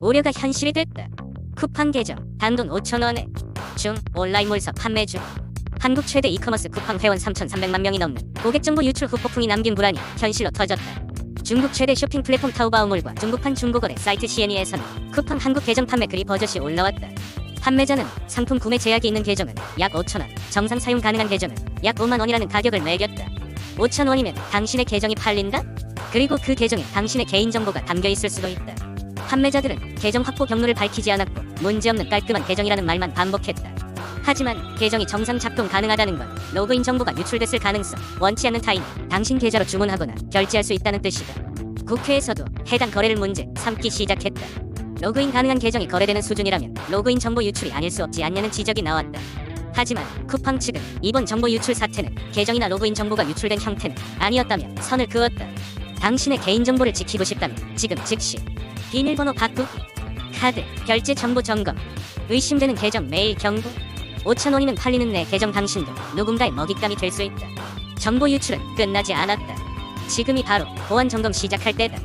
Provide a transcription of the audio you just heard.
우려가 현실이 됐다. 쿠팡 계정 단돈 5천원에 중 온라인 몰서 판매 중 한국 최대 이커머스 쿠팡 회원 3,300만 명이 넘는 고객 정보 유출 후 폭풍이 남긴 불안이 현실로 터졌다. 중국 최대 쇼핑 플랫폼 타오바오몰과 중국판 중고거래 사이트 CNE에서는 쿠팡 한국 계정 판매 글이 버젓이 올라왔다. 판매자는 상품 구매 제약이 있는 계정은 약 5천원, 정상 사용 가능한 계정은 약 5만원이라는 가격을 매겼다. 5천원이면 당신의 계정이 팔린다? 그리고 그 계정에 당신의 개인정보가 담겨 있을 수도 있다. 판매자들은 계정 확보 경로를 밝히지 않았고 문제없는 깔끔한 계정이라는 말만 반복했다. 하지만 계정이 정상 작동 가능하다는 건 로그인 정보가 유출됐을 가능성, 원치 않는 타인, 당신 계좌로 주문하거나 결제할 수 있다는 뜻이다. 국회에서도 해당 거래를 문제 삼기 시작했다. 로그인 가능한 계정이 거래되는 수준이라면 로그인 정보 유출이 아닐 수 없지 않냐는 지적이 나왔다. 하지만 쿠팡 측은 이번 정보 유출 사태는 계정이나 로그인 정보가 유출된 형태는 아니었다며 선을 그었다. 당신의 개인정보를 지키고 싶다면 지금 즉시 비밀번호 바꾸기, 카드, 결제 정보 점검, 의심되는 계정 메일 경고, 5천원이면 팔리는 내 계정 당신도 누군가의 먹잇감이 될 수 있다. 정보 유출은 끝나지 않았다. 지금이 바로 보안 점검 시작할 때다.